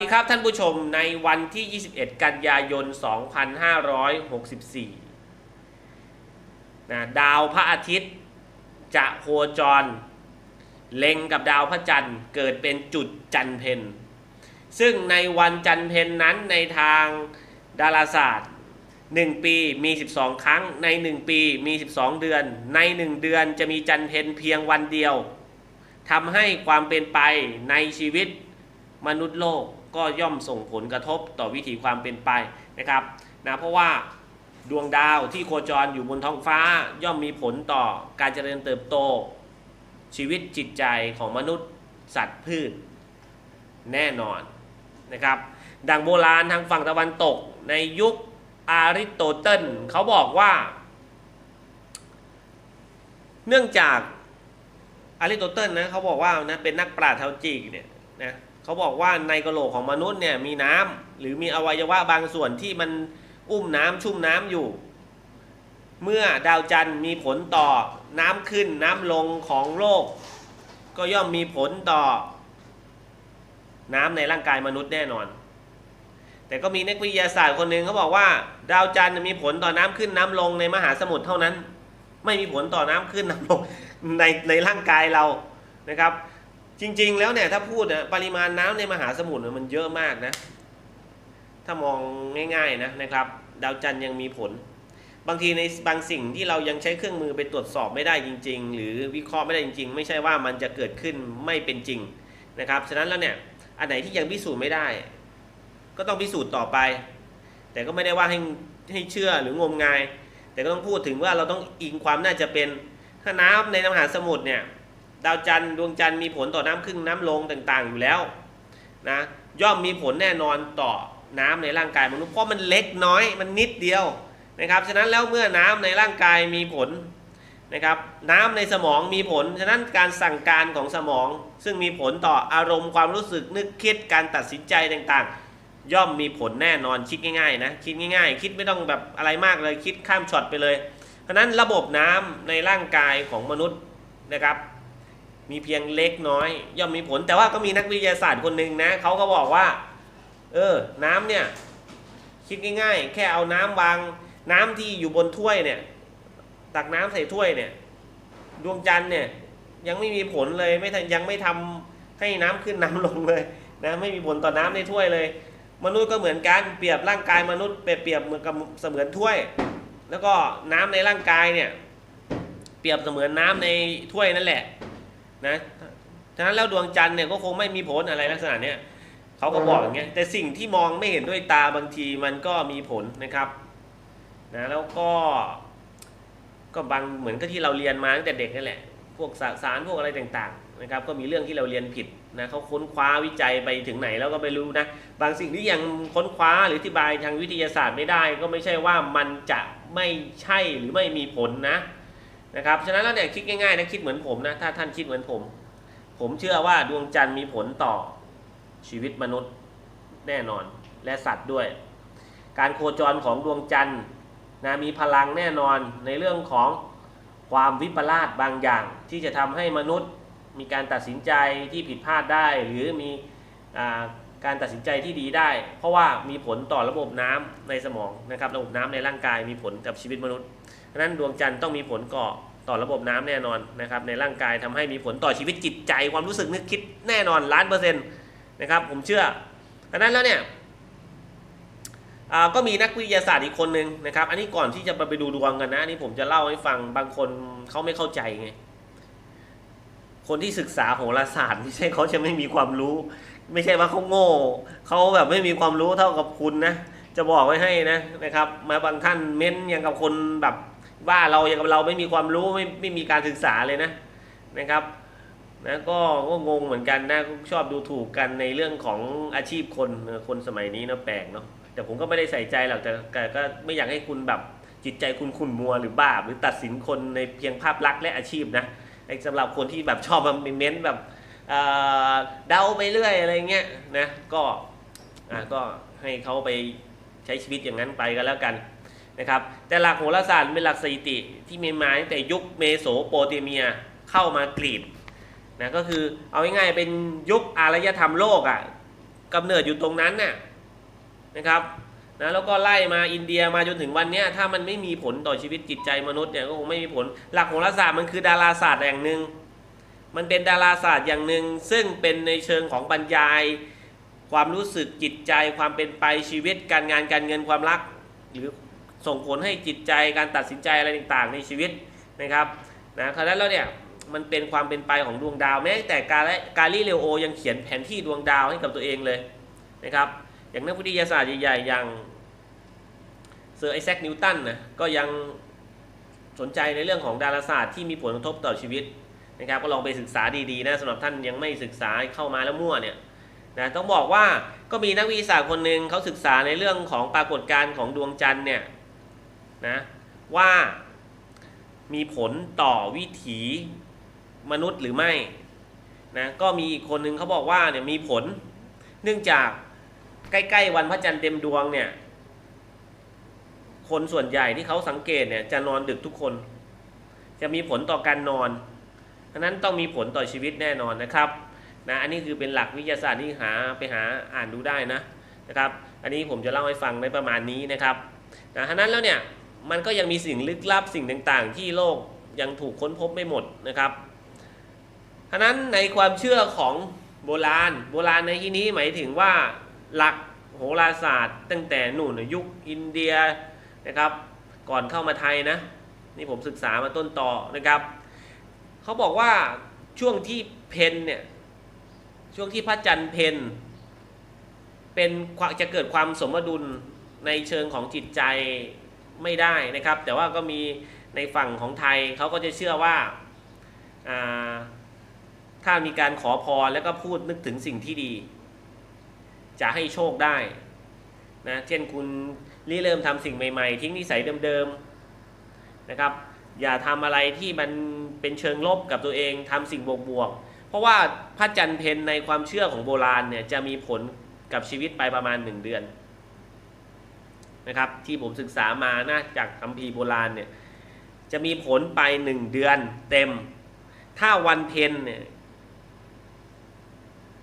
สวัสดีครับท่านผู้ชมในวันที่ 21 กันยายน 2564นะดาวพระอาทิตย์ จะโคจร เล็งกับดาวพระจันทร์เกิดเป็นจุดจันเพนซึ่งในวันจันเพนนั้นในทางดาราศาสตร์ 1 ปีมี 12 ครั้งใน 1 ปีมี 12 เดือน ใน 1 เดือนจะมีจันเพนเพียงวันเดียวทำให้ความเป็นไปในชีวิตมนุษย์โลก ก็ย่อมส่งผลกระทบต่อวิถีความเป็นไปนะครับนะเพราะว่าดวงดาวที่โคจรอยู่บนท้องฟ้าย่อมมีผลต่อการเจริญเติบโต ชีวิตจิตใจของมนุษย์สัตว์พืชแน่นอนนะครับ ดังโบราณทางฝั่งตะวันตกในยุคอาริสโตเติลเขาบอกว่า เนื่องจากอาริสโตเติลนะเขาบอกว่านะเป็นนักปราชญ์ชาวจีกเนี่ยนะ เขาบอกว่าในกระโหลกของมนุษย์เนี่ยมีน้ำหรือมีอวัยวะบางส่วนที่มันอุ้มน้ำชุ่มน้ำอยู่ เมื่อดาวจันทร์มีผลต่อน้ำขึ้นน้ำลงของโลก ก็ย่อมมีผลต่อ น้ำในร่างกายมนุษย์แน่นอน แต่ก็มีนักวิทยาศาสตร์คนหนึ่งเขาบอกว่า ดาวจันทร์มีผลต่อน้ำขึ้นน้ำลงในมหาสมุทรเท่านั้น ไม่มีผลต่อน้ำขึ้นน้ำลงในในร่างกายเรานะครับ จริง ๆ แล้วเนี่ยถ้าพูดนะปริมาณน้ำในมหาสมุทรมันเยอะมากนะ ถ้ามองง่าย ๆนะนะครับ ดาวจันทร์ยังมีผล บางทีในบางสิ่งที่เรายังใช้เครื่องมือไปตรวจสอบไม่ได้จริง ๆ หรือวิเคราะห์ไม่ได้จริง ๆ ไม่ใช่ว่ามันจะเกิดขึ้นไม่เป็นจริงนะครับฉะนั้นแล้วเนี่ยอันไหนที่ยังพิสูจน์ไม่ได้ ก็ต้องพิสูจน์ต่อไป แต่ก็ไม่ได้ว่าให้ให้เชื่อหรืองมงาย แต่ก็ต้องพูดถึงว่าเราต้องอิงความน่าจะเป็นถ้าน้ำในมหาสมุทรเนี่ย ดาวจันทร์ดวงจันทร์มีผลต่อน้ำขึ้นน้ำลงต่างๆ อยู่แล้วนะย่อมมีผลแน่นอนต่อน้ำในร่างกายมนุษย์เพราะมันเล็กน้อยมันนิดเดียวนะครับฉะนั้นแล้วเมื่อน้ำในร่างกายมีผลนะครับน้ำในสมองมีผล ฉะนั้นการสั่งการของสมอง ซึ่งมีผลต่ออารมณ์ความรู้สึกนึกคิดการตัดสินใจต่างๆ ย่อมมีผลแน่นอนคิดง่ายๆนะคิดง่าย ๆ คิดไม่ต้องแบบอะไรมากเลยคิดข้ามช็อตไปเลย เพราะฉะนั้นระบบน้ำในร่างกายของมนุษย์นะครับ มีเพียงเล็กน้อย ย่อมมีผล แต่ว่าก็มีนักวิทยาศาสตร์คนหนึ่งนะเขาก็บอกว่า เออ น้ำเนี่ย คิดง่าย ๆ แค่เอาน้ำวาง น้ำที่อยู่บนถ้วยเนี่ย ตักน้ำใส่ถ้วยเนี่ย ดวงจันทร์เนี่ย ยังไม่มีผลเลยไม่ยังไม่ทำให้น้ำขึ้นน้ำลงเลยนะไม่มีผลต่อน้ำในถ้วยเลย มนุษย์ก็เหมือนกันเปรียบร่างกายมนุษย์เปรียบเหมือนกับเสมือนถ้วย แล้วก็น้ำในร่างกายเนี่ย เปรียบเสมือนน้ำในถ้วยนั่นแหละ นะฉะนั้นแล้วดวงจันทร์เนี่ยก็คงไม่มีผลอะไรลักษณะเนี้ยเขาก็บอกอย่างเงี้ยแต่สิ่งที่มองไม่เห็นด้วยตาบางทีมันก็มีผลนะครับนะแล้วก็ก็บางเหมือนกับที่เราเรียนมาตั้งแต่เด็กนั่นแหละ พวกสสารพวกอะไรต่างๆนะครับ ก็มีเรื่องที่เราเรียนผิดนะเขาค้นคว้าวิจัยไปถึงไหนแล้วก็ไม่รู้นะ บางสิ่งที่ยังค้นคว้าหรืออธิบายทางวิทยาศาสตร์ไม่ได้ ก็ไม่ใช่ว่ามันจะไม่ใช่หรือไม่มีผลนะ นะครับฉะนั้นแล้วเนี่ยคิดง่ายๆนะคิดเหมือนผมนะถ้าท่านคิดเหมือนผม ผมเชื่อว่าดวงจันทร์มีผลต่อชีวิตมนุษย์แน่นอนและสัตว์ด้วย การโคจรของดวงจันทร์นะมีพลังแน่นอนในเรื่องของความวิปลาสบางอย่าง ที่จะทำให้มนุษย์มีการตัดสินใจที่ผิดพลาดได้ หรือมีอาการตัดสินใจที่ดีได้ เพราะว่ามีผลต่อระบบน้ำในสมองนะครับระบบน้ำในร่างกายมีผลกับชีวิตมนุษย์ ฉะนั้นดวงจันทร์ต้องมีผลก่อต่อระบบน้ำแน่นอนนะครับในร่างกายทำให้มีผลต่อชีวิตจิตใจความรู้สึกนึกคิดแน่นอนล้านเปอร์เซ็นต์นะครับผมเชื่อดังนั้นแล้วเนี่ยอ่าก็มีนักวิทยาศาสตร์อีกคนนึงนะครับ อันนี้ก่อนที่จะไปดูดวงกันนะนนี่ผมจะเล่าให้ฟังบางคนเขาไม่เข้าใจไงคนที่ศึกษาโหราศาสตร์ไม่ใช่เขาจะไม่มีความรู้ ไม่ใช่ว่าเขาโง่เขาแบบไม่มีความรู้เท่ากับคุณนะจะบอกไว้ให้นะนะครับ มาบางท่านเม้นอย่างกับคนแบบ ว่าเราอย่างเราไม่มีความรู้ไม่ไม่มีการศึกษาเลยนะนะครับนะก็ก็งงเหมือนกันนะชอบดูถูกกันในเรื่องของอาชีพคนคนสมัยนี้นะแปลกเนาะแต่ผมก็ไม่ได้ใส่ใจหรอกแต่แต่ก็ไม่อยากให้คุณแบบจิตใจคุณขุ่นมัวหรือบาปหรือตัดสินคนในเพียงภาพลักษณ์และอาชีพนะไอ้สำหรับคนที่แบบชอบมาเม้นแบบเอ่อเดาไปเรื่อยอะไรเงี้ยนะก็อะก็ให้เขาไปใช้ชีวิตอย่างนั้นไปก็แล้วกัน นะครับแต่หลักโหราศาสตร์เป็นหลักสถิติที่มีมาตั้งแต่ยุคเมโสโปเตเมียเข้ามากรีดนะก็คือเอาง่ายๆเป็นยุคอารยธรรมโลกอะ่ะกำเนิดอยู่ตรงนั้นน่ะนะครับนะแล้วก็ไล่มาอินเดียมาจนถึงวันนี้ถ้ามันไม่มีผลต่อชีวิตจิตใจมนุษย์เนี่ยก็คงไม่มีผลหลักโหราศาสตร์มันคือดาราศาสตร์อย่างหนึ่งมันเป็นดาราศาสตร์อย่างหนึ่งซึ่งเป็นในเชิงของบรรยาย ความรู้สึกจิตใจความเป็นไปชีวิตการงานการเงินความรักหรือ ส่งผลให้จิตใจการตัดสินใจอะไรต่างๆ ในชีวิตนะครับนะครั้นแล้วเนี่ยมันเป็นความเป็นไปของดวงดาวแม้แต่กาลกาลิเลโอยังเขียนแผนที่ดวงดาวให้กับตัวเองเลยนะครับอย่างนักวิทยาศาสตร์ใหญ่ๆอย่างเซอร์ไอแซคนิวตันนะก็ยังสนใจในเรื่องของดาราศาสตร์ที่มีผลกระทบต่อชีวิตนะครับก็ลองไปศึกษาดีๆนะสำหรับท่านยังไม่ศึกษาเข้ามาแล้วมั่วเนี่ยนะต้องบอกว่าก็มีนักวิทยาศาสตร์คนหนึ่งเขาศึกษาในเรื่องของปรากฏการณ์ของดวงจันทร์เนี่ย นะว่ามีผลต่อวิถีมนุษย์หรือไม่นะก็มีอีกคนนึงเขาบอกว่าเนี่ยมีผล เนื่องจากใกล้ๆวันพระจันทร์เต็มดวงเนี่ยคนส่วนใหญ่ที่เขาสังเกตเนี่ยจะนอนดึกทุกคน จะมีผลต่อการนอนฉะนั้นต้องมีผลต่อชีวิตแน่นอนนะครับนะอันนี้คือเป็นหลักวิทยาศาสตร์ที่หาไปหาอ่านดูได้นะนะครับ อันนี้ผมจะเล่าให้ฟังในประมาณนี้นะครับนะฉะนั้นแล้วเนี่ย มันก็ยังมีสิ่งลึกลับสิ่งต่างๆ ที่โลกยังถูกค้นพบไม่หมดนะครับฉะนั้นในความเชื่อของโบราณ โบราณในที่นี้หมายถึงว่าหลักโหราศาสตร์ ตั้งแต่หนู่นยุคอินเดียนะครับ ก่อนเข้ามาไทยนะ นี่ผมศึกษามาต้นต่อนะครับเขาบอกว่าช่วงที่เพนเนี่ยช่วงที่พระจันทร์เพนเป็นจะเกิดความสมดุลในเชิงของจิตใจ ไม่ได้นะครับ แต่ว่าก็มีในฝั่งของไทยเขาก็จะเชื่อว่าถ้ามีการขอพรแล้วก็พูดนึกถึงสิ่งที่ดี จะให้โชคได้นะเช่นคุณริเริ่มทำสิ่งใหม่ ๆ ทิ้งนิสัยเดิมๆนะครับ อย่าทำอะไรที่มันเป็นเชิงลบกับตัวเองทำสิ่งบวกๆเพราะว่าพระจันทร์เพนในความเชื่อของโบราณเนี่ยจะมีผลกับชีวิตไปประมาณหนึ่งเดือน นะครับที่ผมศึกษามานะจากคัมภีร์โบราณเนี่ยจะมีผลไปหนึ่งเดือนเต็ม ถ้าวันเพนเนี่ย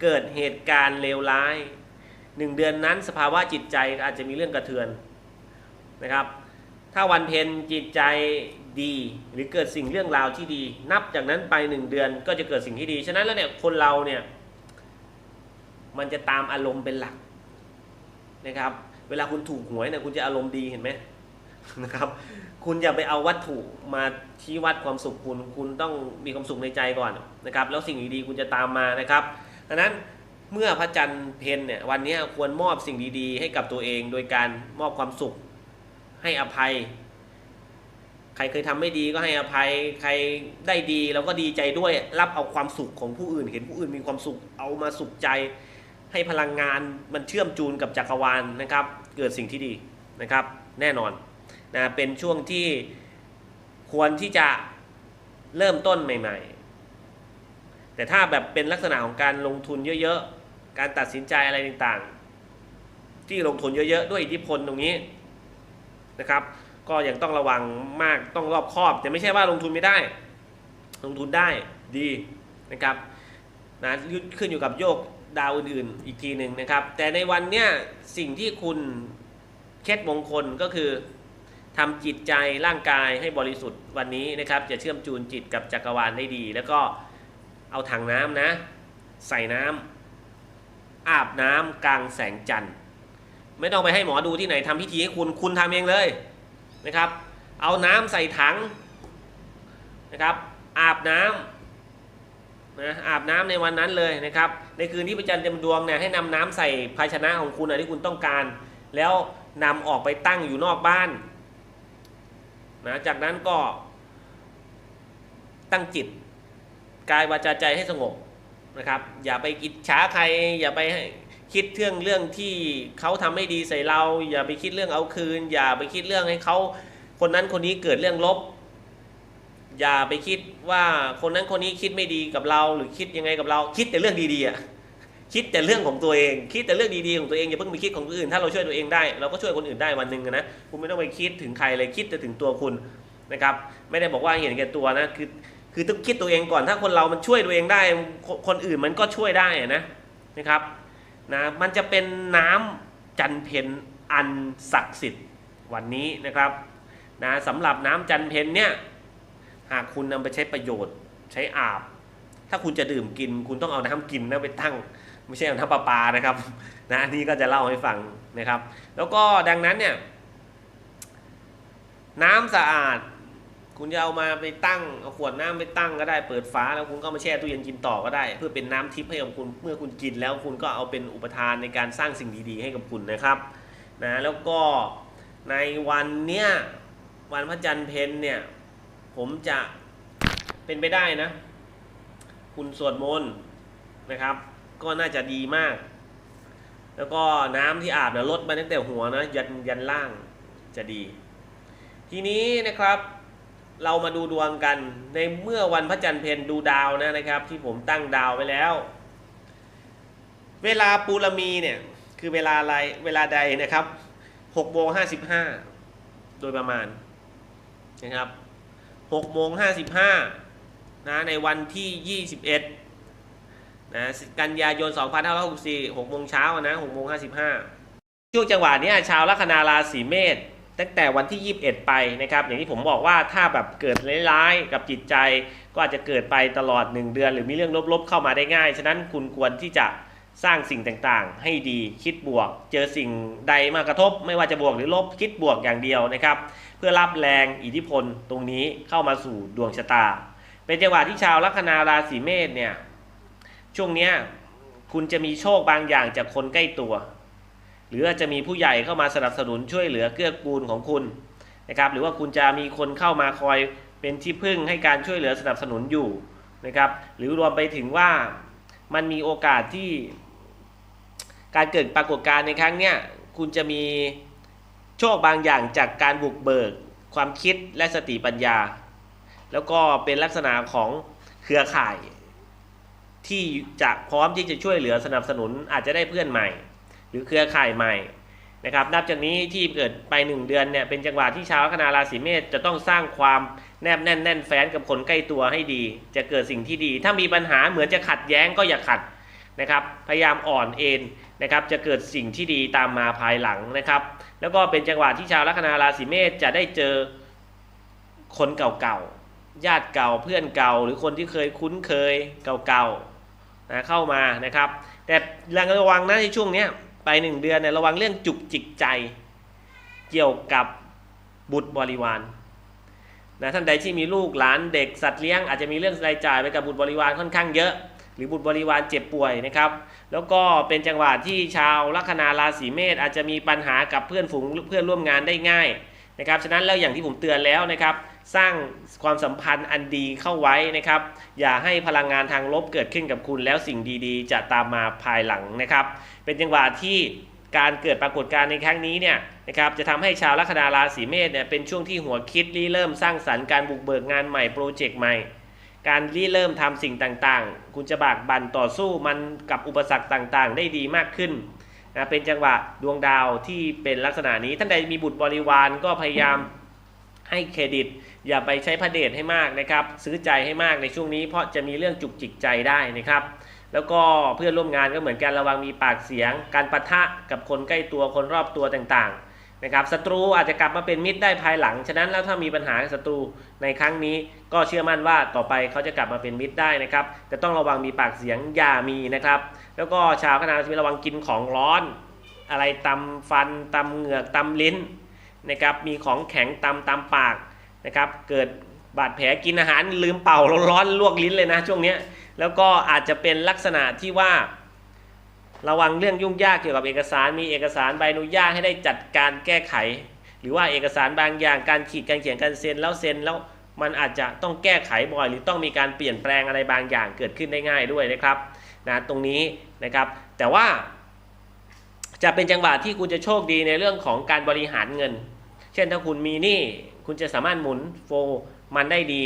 เกิดเหตุการณ์เลวร้ายหนึ่งเดือนนั้นสภาวะจิตใจอาจจะมีเรื่องกระเทือนนะครับ ถ้าวันเพ็ญจิตใจดีหรือเกิดสิ่งเรื่องราวที่ดี นับจากนั้นไปหนึ่งเดือนก็จะเกิดสิ่งที่ดี ฉะนั้นแล้วเนี่ยคนเราเนี่ยมันจะตามอารมณ์เป็นหลักนะครับ เวลาคุณถูกหวยเนี่ยคุณจะอารมณ์ดีเห็นไหมนะครับ คุณอย่าไปเอาวัตถุมาชี้วัดความสุขคุณ คุณต้องมีความสุขในใจก่อนนะครับ แล้วสิ่งดีๆคุณจะตามมานะครับดังนั้นเมื่อพระจันทร์เพนเนี่ยวันนี้ควรมอบสิ่งดีๆ ให้กับตัวเองโดยการมอบความสุข ให้อภัย ใครเคยทำไม่ดีก็ให้อภัย ใครได้ดีเราก็ดีใจด้วยรับเอาความสุขของผู้อื่น เห็นผู้อื่นมีความสุขเอามาสุขใจ ให้พลังงานมันเชื่อมจูนกับจักรวาลนะครับ เกิดสิ่งที่ดีนะครับ แน่นอนนะเป็นช่วงที่ควรที่จะเริ่มต้นใหม่ ๆ แต่ถ้าแบบเป็นลักษณะของการลงทุนเยอะๆ การตัดสินใจอะไรต่างๆ ที่ลงทุนเยอะๆ ด้วยอิทธิพลตรงนี้นะครับ ก็ยังต้องระวังมากต้องรอบคอบ แต่ไม่ใช่ว่าลงทุนไม่ได้ ลงทุนได้ดีนะครับนะขึ้นอยู่กับโยก ดาวอื่นๆอีกทีหนึ่งนะครับ แต่ในวันเนี้ยสิ่งที่คุณเคล็ดมงคลก็คือทำจิตใจร่างกายให้บริสุทธิ์วันนี้นะครับ จะเชื่อมจูนจิตกับจักรวาลได้ดี แล้วก็เอาถังน้ำนะ ใส่น้ำอาบน้ำกลางแสงจันทร์ ไม่ต้องไปให้หมอดูที่ไหนทำพิธีให้คุณคุณทำเองเลยนะครับ เอาน้ำใส่ถังนะครับ อาบน้ำ นะอาบน้ำในวันนั้นเลยนะครับในคืนที่พระจันทร์เต็มดวงเนี่ยให้นำน้ำใส่ภาชนะของคุณที่คุณต้องการ แล้วนำออกไปตั้งอยู่นอกบ้านนะจากนั้นก็ตั้งจิตกายวาจาใจให้สงบนะครับ อย่าไปอิจฉาใคร อย่าไปคิดเรื่องเรื่องที่เขาทำไม่ดีใส่เรา อย่าไปคิดเรื่องเอาคืน อย่าไปคิดเรื่องให้เขาคนนั้นคนนี้เกิดเรื่องลบ อย่าไปคิดว่าคนนั้นคนนี้คิดไม่ดีกับเราหรือคิดยังไงกับเรา คิดแต่เรื่องดีๆอะคิดแต่เรื่องของตัวเอง คิดแต่เรื่องดีๆของตัวเองอย่าเพิ่งไปคิดของคนอื่น ถ้าเราช่วยตัวเองได้เราก็ช่วยคนอื่นได้วันหนึ่งนะคุณไม่ต้องไปคิดถึงใครเลยคิดแต่ถึงตัวคุณนะครับ ไม่ได้บอกว่าเห็นแก่ตัวนะคือคือต้องคิดตัวเองก่อนถ้าคนเรามันช่วยตัวเองได้ คนอื่นมันก็ช่วยได้นะนะครับนะมันจะเป็นน้ำจันเพนอันศักดิ์สิทธิ์วันนี้นะครับนะสำหรับน้ำจันเพนเนี่ย หากคุณนำไปใช้ประโยชน์ ใช้อาบ ถ้าคุณจะดื่มกิน คุณต้องเอาน้ำกินนะไปตั้ง ไม่ใช่เอาน้ำประปานะครับนะอันนี้ก็จะเล่าให้ฟังนะครับ แล้วก็ดังนั้นเนี่ยน้ำสะอาด คุณจะเอามาไปตั้งเอาขวดน้ำไปตั้งก็ได้เปิดฝาแล้วคุณก็มาแช่ตู้เย็นกินต่อก็ได้ เพื่อเป็นน้ำทิพย์ให้กับคุณเมื่อคุณกินแล้วคุณก็เอาเป็นอุปทานในการสร้างสิ่งดีๆ ให้กับคุณนะครับนะแล้วก็ในวันเนี้ยวันพระจันทร์เพนเนี่ย ผมจะเป็นไปได้นะ คุณสวดมนต์นะครับ ก็น่าจะดีมาก แล้วก็น้ำที่อาบนี่ยลดมาตั้งแต่หัวนะยันยันล่างจะดี ทีนี้นะครับเรามาดูดวงกันในเมื่อวันพระจันทร์เพนดูดาวนะนะครับ ที่ผมตั้งดาวไว้แล้ว เวลาปูรมีเนี่ยคือเวลาอะไรเวลาใดนะครับ6โมง55โดยประมาณนะครับ 6โมง55นะในวันที่ 21นะกันยายน 2564 6โมงเช้านะ6โมง55 ช่วงจังหวะนี้ชาวลัคนาราศีเมษตั้งแต่วันที่ 21 ไปนะครับ อย่างที่ผมบอกว่าถ้าแบบเกิดร้ายๆกับจิตใจ ก็อาจจะเกิดไปตลอด 1 เดือน หรือมีเรื่องลบๆเข้ามาได้ง่าย ฉะนั้นคุณควรที่จะ สร้างสิ่งต่างๆ ให้ดีคิดบวก เจอสิ่งใดมากระทบ ไม่ว่าจะบวกหรือลบคิดบวกอย่างเดียวนะครับ เพื่อรับแรงอิทธิพลตรงนี้เข้ามาสู่ดวงชะตา เป็นจังหวะที่ชาวลัคนาราศีเมษเนี่ยช่วงนี้คุณจะมีโชคบางอย่างจากคนใกล้ตัว หรืออาจจะมีผู้ใหญ่เข้ามาสนับสนุนช่วยเหลือเกื้อกูลของคุณนะครับหรือว่าคุณจะมีคนเข้ามาคอยเป็นที่พึ่งให้การช่วยเหลือสนับสนุนอยู่นะครับหรือรวมไปถึงว่ามันมีโอกาสที่ การเกิดปรากฏการณ์ในครั้งเนี้ยคุณจะมีโชคบางอย่างจากการบุกเบิก ความคิดและสติปัญญา แล้วก็เป็นลักษณะของเครือข่าย ที่จะพร้อมที่จะช่วยเหลือสนับสนุนอาจจะได้เพื่อนใหม่ หรือเครือข่ายใหม่นะครับนับจากนี้ที่เกิดไป 1 เดือนเนี่ยเป็นจังหวะที่ชาวคนาราศีเมษจะต้องสร้างความแนบแน่นแน่นแฟ้นกับคนใกล้ตัวให้ดี จะเกิดสิ่งที่ดี ถ้ามีปัญหาเหมือนจะขัดแย้งก็อย่าขัดนะครับ พยายามอ่อนเอ็น นะครับจะเกิดสิ่งที่ดีตามมาภายหลังนะครับ แล้วก็เป็นจังหวะที่ชาวลัคนาราศีเมษจะได้เจอคนเก่าๆญาติเก่าเพื่อนเก่า หรือคนที่เคยคุ้นเคยเก่าๆนะเข้ามานะครับ แต่ระวังนะในช่วงนี้ไปหนึ่งเดือนเนี่ยระวังเรื่องจุกจิกใจ เกี่ยวกับบุตรบริวารนะท่านใดที่มีลูกหลานเด็กสัตว์เลี้ยงอาจจะมีเรื่องรายจ่ายไปกับบุตรบริวารค่อนข้างเยอะ หรือบุตรบริวารเจ็บป่วยนะครับ แล้วก็เป็นจังหวะที่ชาวลัคนาราศีเมษอาจจะมีปัญหากับเพื่อนฝูงเพื่อนร่วมงานได้ง่ายนะครับฉะนั้นแล้วอย่างที่ผมเตือนแล้วนะครับ สร้างความสัมพันธ์อันดีเข้าไว้นะครับ อย่าให้พลังงานทางลบเกิดขึ้นกับคุณแล้วสิ่งดีๆ จะตามมาภายหลังนะครับ เป็นจังหวะที่การเกิดปรากฏการณ์ในครั้งนี้เนี่ยนะครับจะทำให้ชาวลัคนาราศีเมษเนี่ยเป็นช่วงที่หัวคิดริเริ่มสร้างสรรค์การบุกเบิกงานใหม่โปรเจกต์ใหม่ การริเริ่มทำสิ่งต่างๆ คุณจะบากบั่นต่อสู้มันกับอุปสรรคต่างๆ ได้ดีมากขึ้นนะเป็นจังหวะดวงดาวที่เป็นลักษณะนี้ ท่านใดมีบุตรบริวารก็พยายามให้เครดิต อย่าไปใช้พระเดชให้มากนะครับ ซื้อใจให้มากในช่วงนี้ เพราะจะมีเรื่องจุกจิกใจได้นะครับ แล้วก็เพื่อนร่วมงานก็เหมือนกันระวังมีปากเสียง การปะทะกับคนใกล้ตัวคนรอบตัวต่างๆ นะครับศัตรูอาจจะกลับมาเป็นมิตรได้ภายหลัง ฉะนั้นแล้วถ้ามีปัญหากับศัตรูในครั้งนี้ ก็เชื่อมั่นว่าต่อไปเขาจะกลับมาเป็นมิตรได้นะครับแต่ต้องระวังมีปากเสียงอย่ามีนะครับ แล้วก็ชาวคณะจะระวังกินของร้อน อะไรตำฟันตำเหงือกตำลิ้นนะครับมีของแข็งตำตำปากนะครับเกิดบาดแผลกินอาหารลืมเป่าร้อนๆลวกลิ้นเลยนะช่วงนี้แล้วก็อาจจะเป็นลักษณะที่ว่า ระวังเรื่องยุ่งยากเกี่ยวกับเอกสาร มีเอกสารใบอนุญาตให้ได้จัดการแก้ไข หรือว่าเอกสารบางอย่างการขีดการเขียนการเซ็นแล้วเซ็นแล้วมันอาจจะต้องแก้ไขบ่อย หรือต้องมีการเปลี่ยนแปลงอะไรบางอย่างเกิดขึ้นได้ง่ายด้วยนะครับนะตรงนี้นะครับแต่ว่า จะเป็นจังหวะที่คุณจะโชคดีในเรื่องของการบริหารเงิน เช่นถ้าคุณมีหนี้คุณจะสามารถหมุนโฟมันได้ดี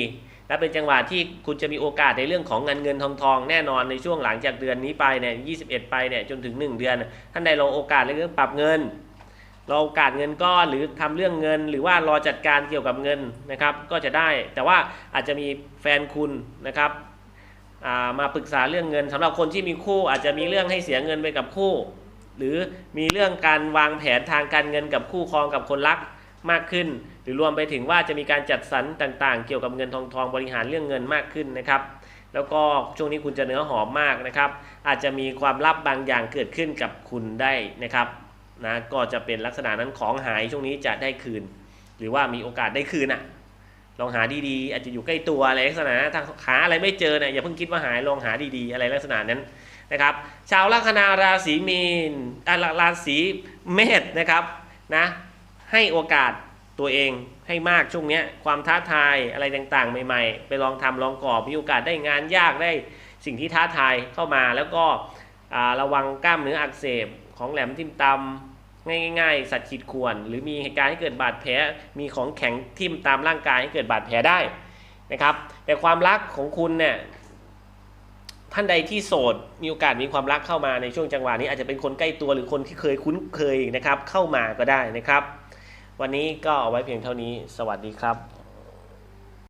และเป็นจังหวะที่คุณจะมีโอกาสในเรื่องของเงินเงินทองทองแน่นอนในช่วงหลังจากเดือนนี้ไปเนี่ย21ไปเนี่ยจนถึง 1 เดือน ท่านใดรอโอกาสในเรื่องปรับเงินรอโอกาสเงินก้อนหรือทำเรื่องเงิน หรือว่ารอจัดการเกี่ยวกับเงินนะครับก็จะได้ แต่ว่าอาจจะมีแฟนคุณนะครับามาปรึกษาเรื่องเงินสำหรับคนที่มีคู่อาจจะมีเรื่องให้เสียเงินไปกับคู่ หรือมีเรื่องการวางแผนทางการเงินกับคู่ครองกับคนรักมากขึ้น หรือรวมไปถึงว่าจะมีการจัดสรรต่างๆ เกี่ยวกับเงินทองทองบริหารเรื่องเงินมากขึ้นนะครับแล้วก็ช่วงนี้คุณจะเนื้อหอมมากนะครับ อาจจะมีความลับบางอย่างเกิดขึ้นกับคุณได้นะครับนะก็จะเป็นลักษณะนั้นของหายช่วงนี้จะได้คืน หรือว่ามีโอกาสได้คืนอะลองหาดีๆ อาจจะอยู่ใกล้ตัวอะไรลักษณะนั้นถ้าหาอะไรไม่เจอเนี่ยอย่าเพิ่งคิดว่าหายลองหาดีๆ อะไรลักษณะนั้นนะครับ ชาวลัคนาราศีมีนอ่าราศีเมษนะครับนะให้โอกาส ตัวเองให้มากช่วงนี้ความท้าทายอะไรต่างๆ ใหม่ๆ ไปลองทำลองกรอบมีโอกาสได้งานยากได้สิ่งที่ท้าทายเข้ามา แล้วก็ระวังกล้ามเนื้ออักเสบของแหลมทิ่มตำง่าย ๆ สัตว์ขีดข่วน หรือมีเหตุการณ์ให้เกิดบาดแผลมีของแข็งทิ่มตามร่างกายให้เกิดบาดแผลได้นะครับ แต่ความรักของคุณเนี่ยท่านใดที่โสดมีโอกาสมีความรักเข้ามาในช่วงจังหวะนี้อาจจะเป็นคนใกล้ตัวหรือคนที่เคยคุ้นเคยนะครับเข้ามาก็ได้นะครับ วันนี้ก็เอาไว้เพียงเท่านี้ สวัสดีครับ